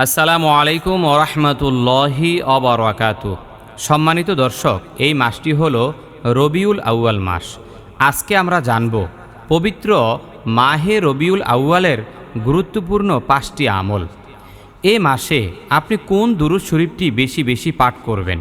আসসালামু আলাইকুম ওরহমতুল্লাহি অবরাকাতু সম্মানিত দর্শক, এই মাসটি হল রবিউল আউয়াল মাস। আজকে আমরা জানব পবিত্র মাহে রবিউল আউয়ালের গুরুত্বপূর্ণ পাঁচটি আমল। এ মাসে আপনি কোন দুরুদ শরীফটি বেশি বেশি পাঠ করবেন?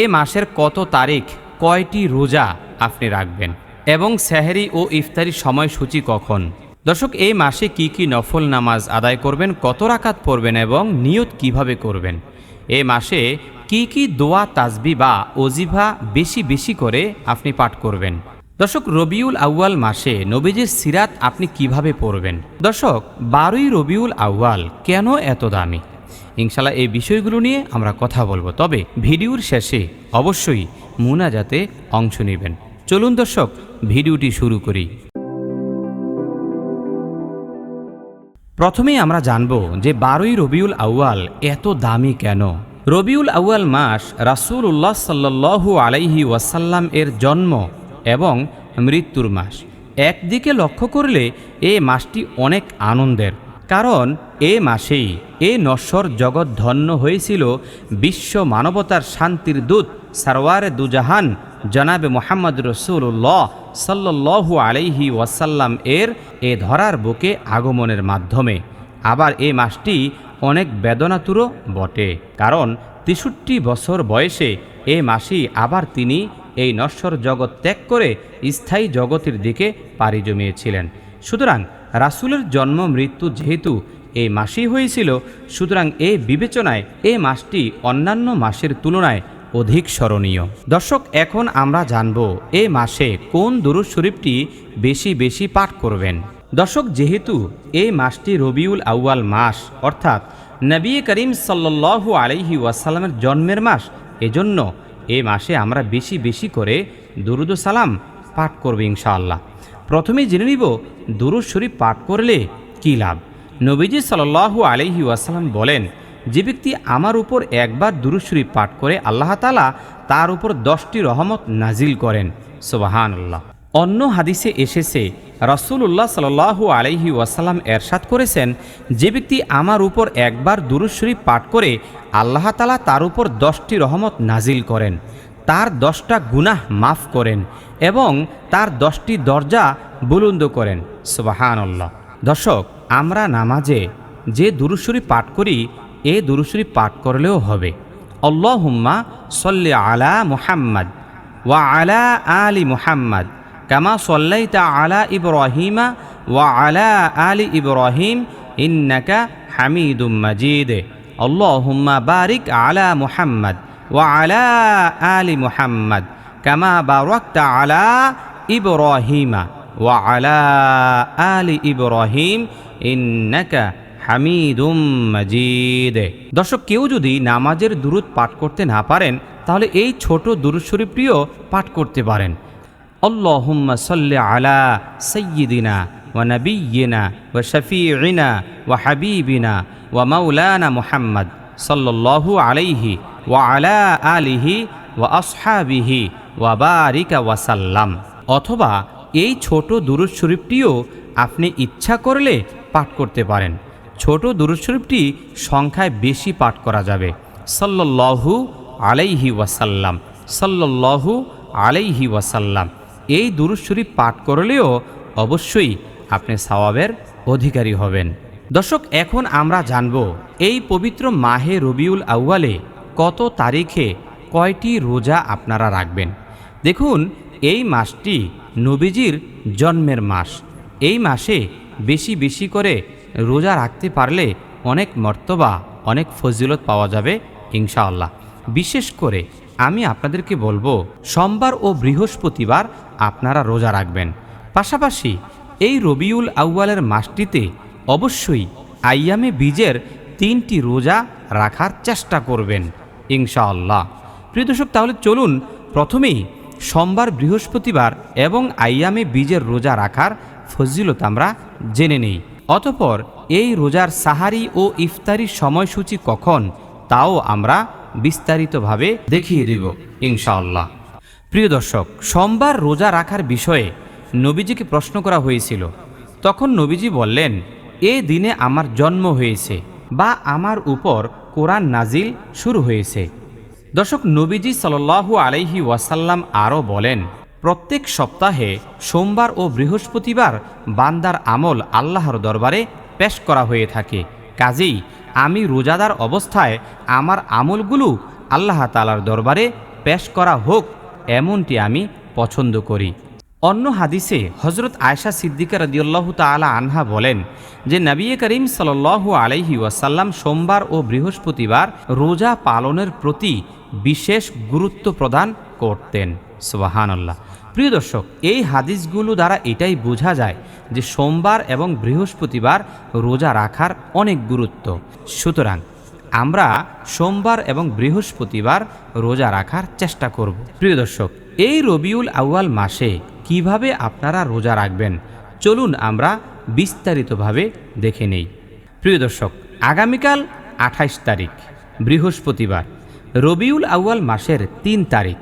এ মাসের কত তারিখ, কয়টি রোজা আপনি রাখবেন? এবং সেহরি ও ইফতারির সময়সূচি কখন? দর্শক, এই মাসে কি কি নফল নামাজ আদায় করবেন, কত রাকাত পড়বেন এবং নিয়ত কীভাবে করবেন? এ মাসে কি কি দোয়া, তাজবি বা অজিভা বেশি বেশি করে আপনি পাঠ করবেন? দর্শক, রবিউল আউয়াল মাসে নবীজির সিরাত আপনি কীভাবে পড়বেন? দর্শক, বারোই রবিউল আউয়াল কেন এত দামি? ইনশাল্লাহ এই বিষয়গুলো নিয়ে আমরা কথা বলব। তবে ভিডিওর শেষে অবশ্যই মুনাজাতে অংশ নেবেন। চলুন দর্শক, ভিডিওটি শুরু করি। প্রথমেই আমরা জানব যে বারোই রবিউল আউয়াল এত দামি কেন? রবিউল আউয়াল মাস রাসূল উল্লাহ সাল্লু আলাইহি ওয়াসাল্লাম এর জন্ম এবং মৃত্যুর মাস। একদিকে লক্ষ্য করলে এ মাসটি অনেক আনন্দের, কারণ এ মাসেই এ নশ্বর জগৎ ধন্য হয়েছিল বিশ্ব মানবতার শান্তির দূত সারওয়ারে দুজাহান জনাবে মোহাম্মদ রসুল্লাহ সাল্লু আলাইহি ওয়াসাল্লাম এর এ ধরার বুকে আগমনের মাধ্যমে। আবার এই মাসটি অনেক বেদনাতুরও বটে, কারণ তেষট্টি বছর বয়সে এ মাসেই আবার তিনি এই নশ্বর জগৎ ত্যাগ করে স্থায়ী জগতের দিকে পাড়ি জমিয়েছিলেন। সুতরাং রাসুলের জন্ম মৃত্যু যেহেতু এই মাসেই হয়েছিল, সুতরাং এই বিবেচনায় এ মাসটি অন্যান্য মাসের তুলনায় অধিক স্মরণীয়। দর্শক, এখন আমরা জানব এ মাসে কোন দুরুদ শরীফটি বেশি বেশি পাঠ করবেন। দর্শক, যেহেতু এই মাসটি রবিউল আউয়াল মাস, অর্থাৎ নবী করিম সাল্লু আলাইহি ওয়াসাল্লামের জন্মের মাস, এজন্য এ মাসে আমরা বেশি বেশি করে দুরুদ সালাম পাঠ করবে ইনশাআল্লাহ। প্রথমে জেনে নিব দুরুদ শরীফ পাঠ করলে কী লাভ। নবীজি সাল্লাল্লাহু আলাইহি ওয়াসাল্লাম বলেন যে ব্যক্তি আমার উপর একবার দুরুশরী পাঠ করে আল্লাহ তালা তার উপর দশটি রহমত নাজিল করেন। সোবাহান আল্লাহ অন্য হাদিসে এসেছে রসুল্লাহ সাল্লাহ আলাইহি ওয়াসাল্লাম এরশাদ করেছেন, যে ব্যক্তি আমার উপর একবার দুরুশরী পাঠ করে আল্লাহ তালা তার উপর দশটি রহমত নাজিল করেন। তার দশটা গুনাহ মাফ করেন এবং তার দশটি দরজা বুলন্দ করেন। সোবাহান আল্লাহ দর্শক, আমরা নামাজে যে দুরুশরী পাঠ করি এ দুরুশরী পাঠ করলেও হবে। আল্লাহুম্মা সল্লি আলা মুহাম্মদ ওয়া আলা আলি মুহাম্মদ কামা সল্লাইতা আলা ইব্রাহিমা ওয়া আলা আলি ইব্রাহিম ইন্নাকা হামিদুম মাজিদ। আল্লাহুম্মা বারিক আলা মুহাম্মদ ওয়া আলা আলি মুহাম্মদ কামা বারাকতা আলা ইব্রাহিমা আলা আলি ইব্রাহিম ইন্নাকা হামিদুম মাজিদ। দর্শক, কেউ যদি নামাজের দুরুদ পাঠ করতে না পারেন, তাহলে এই ছোট দুরুদ শরীফটিও পাঠ করতে পারেন। শাফিঈনা ওয়া হাবিবিনা ওয়া মাওলানা মুহাম্মদ সাল্লাল্লাহু আলাইহি ওয়া আলা আলিহি ওয়া আসহাবিহি ওয়া বারিকা ওয়াসাল্লাম অথবা এই ছোট দুরুদ আপনি ইচ্ছা করলে পাঠ করতে পারেন। ছোট দুরুদ শরীফটি সংখ্যায় বেশি পাঠ করা যাবে। সাল্লাল্লাহু আলাইহি ওয়াসাল্লাম, সাল্লাল্লাহু আলাইহি ওয়াসাল্লাম। এই দুরুদ শরীফ পাঠ করলেও অবশ্যই আপনি সওয়াবের অধিকারী হবেন। দর্শক, এখন আমরা জানব এই পবিত্র মাহে রবিউল আউয়ালে কত তারিখে কয়টি রোজা আপনারা রাখবেন? দেখুন, এই মাসটি নবীজির জন্মের মাস। এই মাসে বেশি বেশি করে রোজা রাখতে পারলে অনেক মর্তবা, অনেক ফজিলত পাওয়া যাবে, ইনশাআল্লাহ। বিশেষ করে আমি আপনাদেরকে বলব, সোমবার ও বৃহস্পতিবার আপনারা রোজা রাখবেন। পাশাপাশি এই রবিউল আউয়ালের মাসটিতে অবশ্যই আইয়ামে বীজের তিনটি রোজা রাখার চেষ্টা করবেন, ইনশাআল্লাহ। প্রিয় দর্শক, তাহলে চলুন প্রথমেই সোমবার, বৃহস্পতিবার এবং আইয়ামে বীজের রোজা রাখার ফজিলত আমরা জেনে নেই। অতপর এই রোজার সাহারি ও ইফতারির সময়সূচি কখন, তাও আমরা বিস্তারিতভাবে দেখিয়ে দেব, ইনশাআল্লাহ। প্রিয় দর্শক, সোমবার রোজা রাখার বিষয়ে নবীজিকে প্রশ্ন করা হয়েছিল। তখন নবীজি বললেন, এ দিনে আমার জন্ম হয়েছে বা আমার উপর কোরআন নাজিল শুরু হয়েছে। দর্শক, নবীজি সাল্লাল্লাহু আলাইহি ওয়াসাল্লাম আরও বলেন প্রত্যেক সপ্তাহে সোমবার ও বৃহস্পতিবার বান্দার আমল আল্লাহর দরবারে পেশ করা হয়ে থাকে। কাজেই আমি রোজাদার অবস্থায় আমার আমলগুলো আল্লাহ তালার দরবারে পেশ করা হোক এমনটি আমি পছন্দ করি। অন্য হাদিসে হজরত আয়সা সিদ্দিকা রদিউল্লাহ তালা আনহা বলেন যে, নবী করিম সাল্লাল্লাহু আলাইহি ওয়াসাল্লাম সোমবার ও বৃহস্পতিবার রোজা পালনের প্রতি বিশেষ গুরুত্ব প্রদান করতেন। সুবাহান আল্লাহ প্রিয় দর্শক, এই হাদিসগুলো দ্বারা এটাই বোঝা যায় যে সোমবার এবং বৃহস্পতিবার রোজা রাখার অনেক গুরুত্ব। সুতরাং আমরা সোমবার এবং বৃহস্পতিবার রোজা রাখার চেষ্টা করব। প্রিয় দর্শক, এই রবিউল আউয়াল মাসে কীভাবে আপনারা রোজা রাখবেন? চলুন আমরা বিস্তারিতভাবে দেখে নেই। প্রিয় দর্শক, আগামীকাল আঠাইশ তারিখ, বৃহস্পতিবার, রবিউল আউয়াল মাসের তিন তারিখ।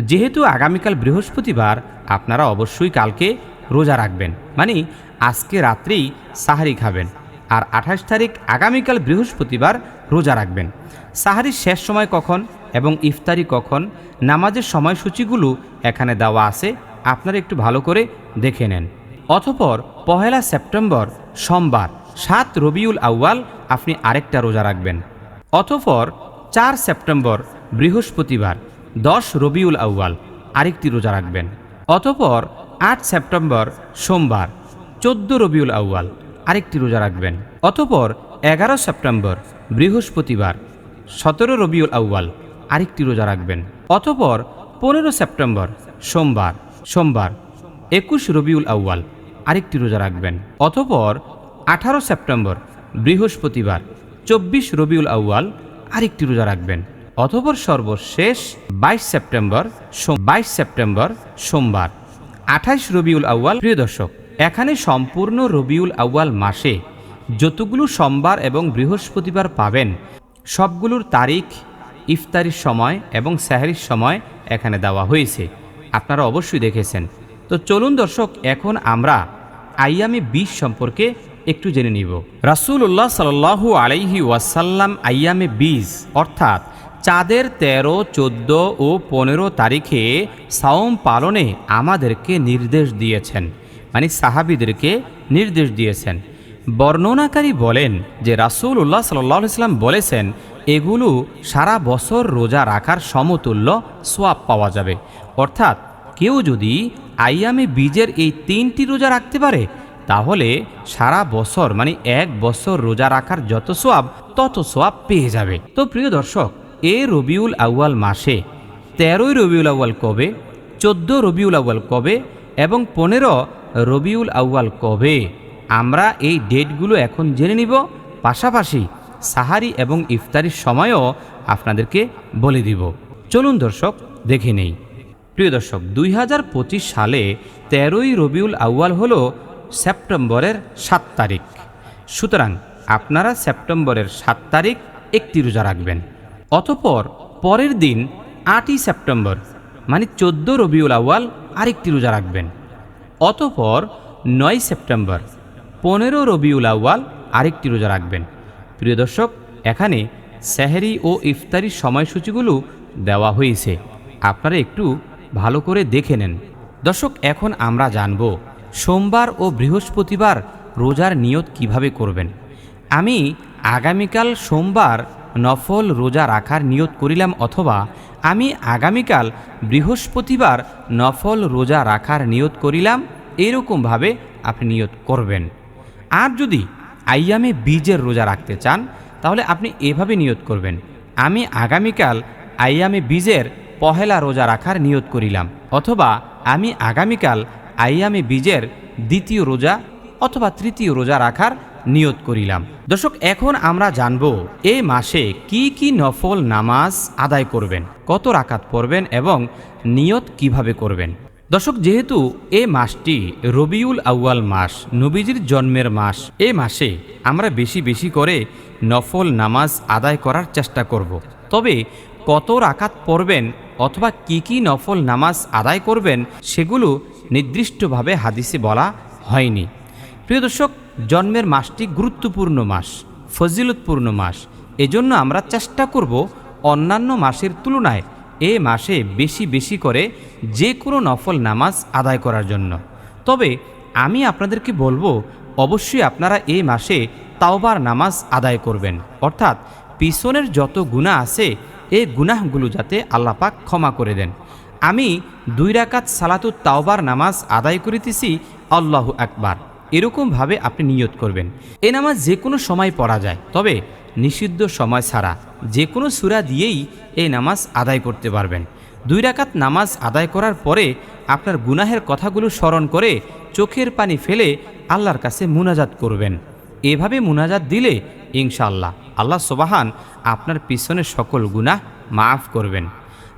যেহেতু আগামীকাল বৃহস্পতিবার, আপনারা অবশ্যই কালকে রোজা রাখবেন। মানে আজকে রাত্রেই সাহারি খাবেন। আর আঠাশ তারিখ আগামীকাল বৃহস্পতিবার রোজা রাখবেন। সাহারির শেষ সময় কখন এবং ইফতারি কখন, নামাজের সময়সূচিগুলো এখানে দেওয়া আছে, আপনারা একটু ভালো করে দেখে নেন। অতপর পহেলা সেপ্টেম্বর, সোমবার, সাত রবিউল আউয়াল আপনি আরেকটা রোজা রাখবেন। অতপর চার সেপ্টেম্বর, বৃহস্পতিবার দশ রবিউল আউয়াল, আরেকটি রোজা রাখবেন। অতপর আট সেপ্টেম্বর সোমবার, চোদ্দ রবিউল আউয়াল, আরেকটি রোজা রাখবেন। অতপর এগারো সেপ্টেম্বর বৃহস্পতিবার, সতেরো রবিউল আউয়াল, আরেকটি রোজা রাখবেন। অতপর পনেরো সেপ্টেম্বর সোমবার সোমবার একুশ রবিউল আউয়াল, আরেকটি রোজা রাখবেন। অতপর আঠারো সেপ্টেম্বর বৃহস্পতিবার, চব্বিশ রবিউল আউয়াল, আরেকটি রোজা রাখবেন। অতপর সর্বশেষ বাইশ সেপ্টেম্বর বাইশ সেপ্টেম্বর সোমবার, আঠাইশ রবিউল আউয়াল। প্রিয় দর্শক, এখানে সম্পূর্ণ রবিউল আউয়াল মাসে যতগুলো সোমবার এবং বৃহস্পতিবার পাবেন, সবগুলোর তারিখ ইফতারির সময় এবং স্যাহারির সময় এখানে দেওয়া হয়েছে। আপনারা অবশ্যই দেখেছেন। তো চলুন দর্শক, এখন আমরা আইয়ামে বিশ সম্পর্কে একটু জেনে নিব। রাসুল্লাহ সাল্লাহু আলাইহি ওয়াসাল্লাম আইয়ামে বিজ, অর্থাৎ চাঁদের তেরো, চোদ্দ ও পনেরো তারিখে সাওম পালনে আমাদেরকে নির্দেশ দিয়েছেন। মানে সাহাবিদেরকে নির্দেশ দিয়েছেন। বর্ণনাকারী বলেন যে রাসুল উল্লাহ সাল্লাহ ইসলাম বলেছেন, এগুলো সারা বছর রোজা রাখার সমতুল্য সোয়াব পাওয়া যাবে। অর্থাৎ কেউ যদি আইয়ামে বীজের এই তিনটি রোজা রাখতে পারে, তাহলে সারা বছর মানে এক বছর রোজা রাখার যত সোয়াব তত সোয়াব পেয়ে যাবে। তো প্রিয় দর্শক এ রবিউল আউয়াল মাসে, তেরোই রবিউল আউয়াল কবে, চোদ্দ রবিউল আউয়াল কবে এবং পনেরো রবিউল আউয়াল কবে? আমরা এই ডেটগুলো এখন জেনে নিব, পাশাপাশি সাহারি এবং ইফতারির সময়ও আপনাদেরকে বলে দিব। চলুন দর্শক, দেখে নেই। প্রিয় দর্শক, দুই হাজার পঁচিশ সালে তেরোই রবিউল আউয়াল হল সেপ্টেম্বরের সাত তারিখ। সুতরাং আপনারা সেপ্টেম্বরের সাত তারিখ একটি রোজা রাখবেন। অতপর পরের দিন আটই সেপ্টেম্বর মানে চোদ্দ রবিউল আউয়াল, আরেকটি রোজা রাখবেন। অতপর নয় সেপ্টেম্বর, পনেরো রবিউল আউয়াল, আরেকটি রোজা রাখবেন। প্রিয় দর্শক, এখানে সেহেরি ও ইফতারির সময়সূচিগুলো দেওয়া হয়েছে। আপনারা একটু ভালো করে দেখে নেন। দর্শক, এখন আমরা জানব সোমবার ও বৃহস্পতিবার রোজার নিয়ত কীভাবে করবেন। আমি আগামীকাল সোমবার নফল রোজা রাখার নিয়ত করিলাম অথবা আমি আগামীকাল বৃহস্পতিবার নফল রোজা রাখার নিয়ত করিলাম এরকমভাবে আপনি নিয়ত করবেন। আর যদি আইয়ামে বীজের রোজা রাখতে চান, তাহলে আপনি এভাবে নিয়ত করবেন, আমি আগামীকাল আইয়ামে বীজের পহেলা রোজা রাখার নিয়ত করিলাম, অথবা আমি আগামীকাল আইয়ামে বীজের দ্বিতীয় রোজা অথবা তৃতীয় রোজা রাখার নিয়ত করিলাম। দর্শক, এখন আমরা জানব এই মাসে কি কি নফল নামাজ আদায় করবেন, কত রাকাত পড়বেন এবং নিয়ত কীভাবে করবেন। দর্শক, যেহেতু এ মাসটি রবিউল আউয়াল মাস, নবীজির জন্মের মাস, এ মাসে আমরা বেশি বেশি করে নফল নামাজ আদায় করার চেষ্টা করব। তবে কত রাকাত পড়বেন অথবা কি কি নফল নামাজ আদায় করবেন সেগুলো নির্দিষ্টভাবে হাদিসে বলা হয়নি। প্রিয় দর্শক জন্মের মাসটি গুরুত্বপূর্ণ মাস, ফজিলতপূর্ণ মাস। এজন্য আমরা চেষ্টা করব অন্যান্য মাসের তুলনায় এ মাসে বেশি বেশি করে যে কোনো নফল নামাজ আদায় করার জন্য। তবে আমি আপনাদেরকে বলব, অবশ্যই আপনারা এই মাসে তাওবার নামাজ আদায় করবেন। অর্থাৎ পিছনের যত গুণা আছে এই গুনাহগুলো যাতে আল্লাপাক ক্ষমা করে দেন। আমি দুই রাকাত সালাতুত তাওবার নামাজ আদায় করিতেছি, আল্লাহ আকবার। এরকমভাবে আপনি নিয়ত করবেন। এই নামাজ যে কোনো সময় পড়া যায়, তবে নিষিদ্ধ সময় ছাড়া যে কোনো সুরা দিয়েই এই নামাজ আদায় করতে পারবেন। দুই রাকাত নামাজ আদায় করার পরে আপনার গুনাহের কথাগুলো স্মরণ করে চোখের পানি ফেলে আল্লাহর কাছে মুনাজাত করবেন। এভাবে মুনাজাত দিলে ইনশাআল্লাহ আল্লাহ সোবাহান আপনার পিছনের সকল গুনাহ মাফ করবেন।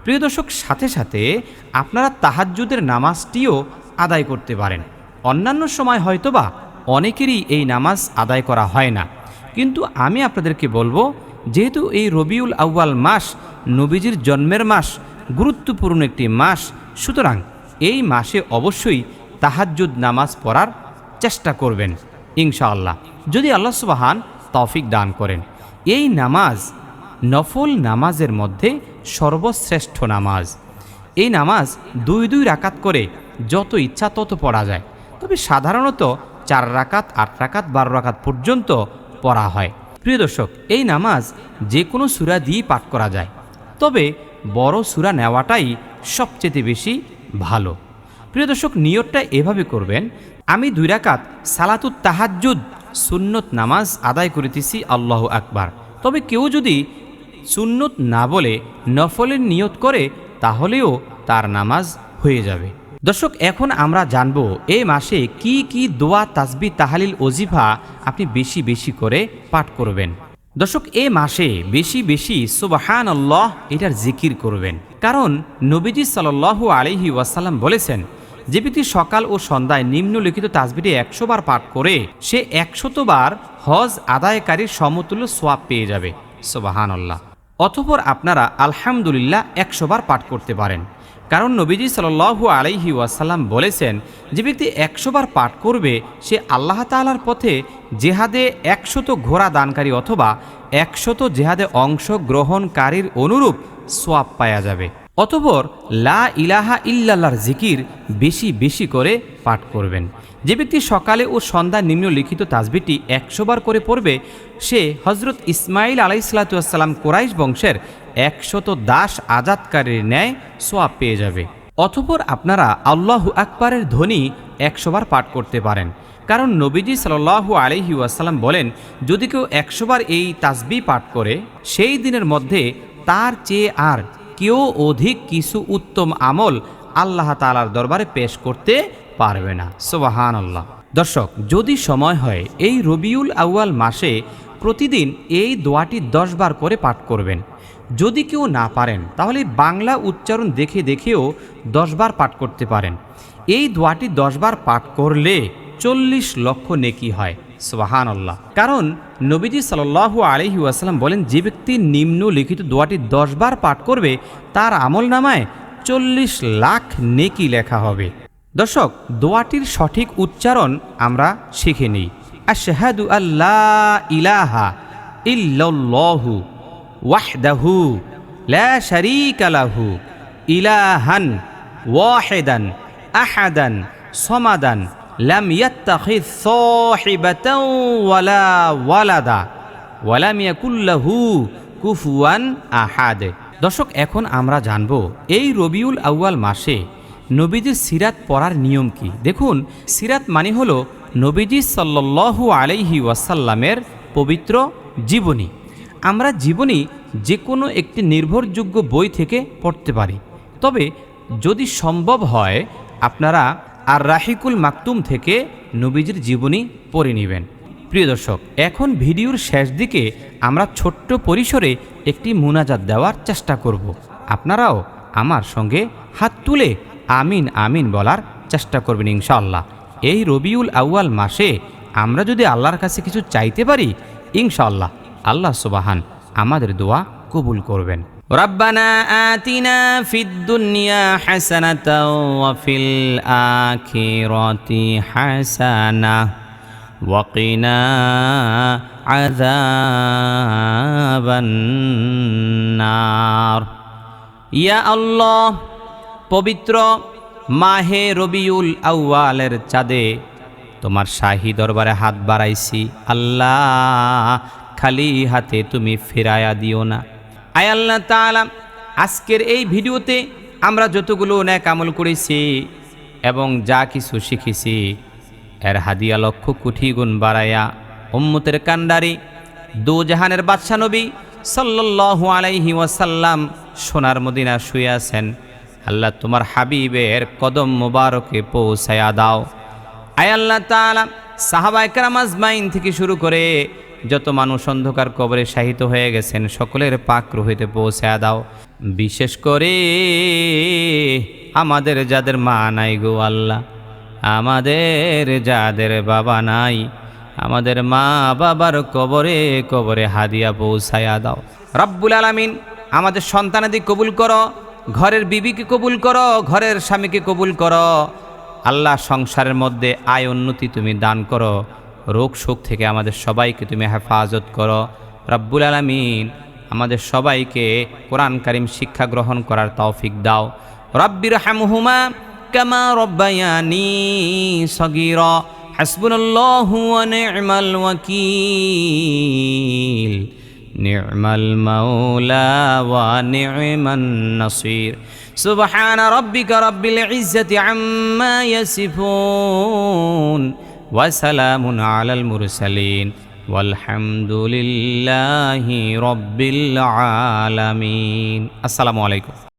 প্রিয় দর্শক, সাথে সাথে আপনারা তাহাজ্জুদের নামাজটিও আদায় করতে পারেন। অন্যান্য সময় হয়তোবা অনেকেরই এই নামাজ আদায় করা হয় না। কিন্তু আমি আপনাদেরকে বলব, যেহেতু এই রবিউল আউয়াল মাস নবীজির জন্মের মাস, গুরুত্বপূর্ণ একটি মাস, সুতরাং এই মাসে অবশ্যই তাহাজ্জুদ নামাজ পড়ার চেষ্টা করবেন, ইনশাআল্লাহ। যদি আল্লাহ সুবাহান তৌফিক দান করেন। এই নামাজ, নফল নামাজের মধ্যে সর্বশ্রেষ্ঠ নামাজ। এই নামাজ দুই দুই রাকাত করে যত ইচ্ছা তত পড়া যায়। তবে সাধারণত চার রাকাত, আট রাকাত, বারো রাকাত পর্যন্ত পড়া হয়। প্রিয় দর্শক, এই নামাজ যে কোনো সুরা দিয়েই পাঠ করা যায়। তবে বড় সুরা নেওয়াটাই সবচেয়ে বেশি ভালো। প্রিয় দর্শক, নিয়তটা এভাবে করবেন, আমি দুই রাকাত সালাতুত তাহাজ্জুদ, সুন্নত নামাজ আদায় করিতেছি, আল্লাহ আকবার। তবে কেউ যদি সুন্নত না বলে নফলের নিয়ত করে, তাহলেও তার নামাজ হয়ে যাবে। দর্শক, এখন আমরা জানব এই মাসে কি কি দোয়া, তাসবি, তাহালিল, ওজিফা আপনি বেশি বেশি করে পাঠ করবেন। দর্শক, এ মাসে বেশি বেশি সুবাহান আল্লাহ এটার জিকির করবেন। কারণ নবীজি সাল্লাল্লাহু আলহি ওয়াসাল্লাম বলেছেন, যে ব্যক্তি সকাল ও সন্ধ্যায় নিম্নলিখিত তাসবিটি একশো বার পাঠ করে, সে একশতবার হজ আদায়কারীর সমতুল্য সোয়াব পেয়ে যাবে। সোবাহান আল্লাহ অতপর আপনারা আলহামদুলিল্লাহ একশো বার পাঠ করতে পারেন। কারণ নবীজি সাল্লু আলাইহি ওয়াসাল্লাম বলেছেন, যে ব্যক্তি একশোবার পাঠ করবে, সে আল্লাহ তালার পথে জেহাদে একশত ঘোড়া দানকারী অথবা একশত জেহাদে অংশ গ্রহণকারীর অনুরূপ সোয়াব পায়া যাবে। অতপর লা ইলাহা ইল্লাল্লাহর জিকির বেশি বেশি করে পাঠ করবেন। যে ব্যক্তি সকালে ও সন্ধ্যা নিম্নলিখিত তাজবিটি একশোবার করে পড়বে, সে হজরত ইসমাইল আলাইসালাতাম কোরাইশ বংশের একশত দাস আজাদকারীর ন্যায় সোয়াব পেয়ে যাবে। অথপর আপনারা আল্লাহু আকবরের ধ্বনি একশোবার পাঠ করতে পারেন। কারণ নবীজি সাল্লাহু আলহি ওয়াসাল্লাম বলেন, যদি কেউ একশোবার এই তাজবি পাঠ করে, সেই দিনের মধ্যে তার চেয়ে আর কেউ অধিক কিছু উত্তম আমল আল্লাহ তালার দরবারে পেশ করতে পারবে না। সোবাহান আল্লাহ দর্শক, যদি সময় হয়, এই রবিউল আউয়াল মাসে প্রতিদিন এই দোয়াটি দশ বার করে পাঠ করবেন। যদি কেউ না পারেন, তাহলে বাংলা উচ্চারণ দেখে দেখেও দশবার পাঠ করতে পারেন। এই দোয়াটি দশবার পাঠ করলে চল্লিশ লক্ষ নেকি হয়। সোহান আল্লাহ কারণ নবীজি সাল আলহি ওয়াসাল্লাম বলেন, যে ব্যক্তি নিম্ন লিখিত দোয়াটি দশবার পাঠ করবে, তার আমল নামায় চল্লিশ লাখ নেকি লেখা হবে। দর্শক, দোয়াটির সঠিক উচ্চারণ আমরা শিখে নিই। আশহাদু আল্লাহ ইলাহা ইল্লাল্লাহু ওয়াহদাহু লা শারীকা লাহু ইলাহান ওয়াহিদান আহাদান সমাদান লাম ইয়াত্তাখিজ সাহিবাতাও ওয়ালা ওয়ালাদা ওয়ালাম ইয়াকুল্লাহু কুফুয়ান আহাদ। দর্শক, এখন আমরা জানব, এই রবিউল আউয়াল মাসে নবীজির সিরাত পড়ার নিয়ম কি? দেখুন, সিরাত মানে হলো নবীজি সাল্লাল্লাহু আলাইহি ওয়াসাল্লামের পবিত্র জীবনী। আমরা জীবনী যে কোনো একটি নির্ভরযোগ্য বই থেকে পড়তে পারি। তবে যদি সম্ভব হয়, আপনারা আর রাহিকুল মাকতুম থেকে নবীজির জীবনী পড়ে নেবেন। প্রিয় দর্শক, এখন ভিডিওর শেষ দিকে আমরা ছোট্ট পরিসরে একটি মুনাজাত দেওয়ার চেষ্টা করব। আপনারাও আমার সঙ্গে হাত তুলে আমিন আমিন বলার চেষ্টা করবেন ইনশাআল্লাহ এই রবিউল আউয়াল মাসে আমরা যদি আল্লাহর কাছে কিছু চাইতে পারি ইনশাআল্লাহ আল্লাহ সুবাহান আমাদের দোয়া কবুল করবেন ربنا آتنا في الدنيا حسنة وفي الآخرة حسنة وقنا عذاب النار ইয়া আল্লাহ পবিত্র মাহে রবিউল আউয়ালের চাঁদে তোমার শাহী দরবারে হাত বাড়াইছি। আল্লাহ, খালি হাতে তুমি ফেরায়া দিও না। আয় আল্লাহ তাআলা, আজকের এই ভিডিওতে আমরা যতগুলো ন্যাক আমল করেছি এবং যা কিছু শিখেছি, এর হাদিয়া লক্ষ কোটি গুণ বাড়াইয়া উম্মতের কান্ডারি দু জাহানের বাদশা নবী সাল্লাল্লাহু আলাইহি ওয়াসাল্লাম সোনার মদিনা শুয়ে আছেন। আল্লাহ তোমার হাবিবের কদম মোবারকে পৌঁছায়া দাও। আয় আল্লাহ তাআলা, সাহাবা একরাম আজমাইন থেকে শুরু করে যত মানুষ অন্ধকার কবরে শাহিত হয়ে গেছেন, সকলের পাক রহিতে পৌঁছায়া দাও। বিশেষ করে আমাদের যাদের মা নাই গো আল্লাহ, আমাদের যাদের বাবা নাই, আমাদের মা বাবার কবরে কবরে হাদিয়া পৌঁছায়া দাও। রব্বুল আলামিন আমাদের সন্তানাদি কবুল করো। ঘরের বিবিকে কবুল করো, ঘরের স্বামীকে কবুল করো। আল্লাহ সংসারের মধ্যে আয় উন্নতি তুমি দান করো। রোগ শোক থেকে আমাদের সবাইকে তুমি হেফাজত করো। রব্বুল আলামিন আমাদের সবাইকে কোরআন কারিম শিক্ষা গ্রহণ করার তৌফিক দাও। রব্বির হামহুমা কামা রব্বায়ানি সগীরা। হাসবুনাল্লাহু ওয়া নি'মাল ওয়াকিল। নির্মল মৌলা ওয়া নির্মন নসির। সুবহান রব্বিকা রব্বিল ইজ্জতি আম্মা ইয়াসিফুন ওয়া সালামুন আলাল মুরসালিন। ওয়ালহামদুলিল্লাহি রব্বিল আলামিন। আসসালামু আলাইকুম।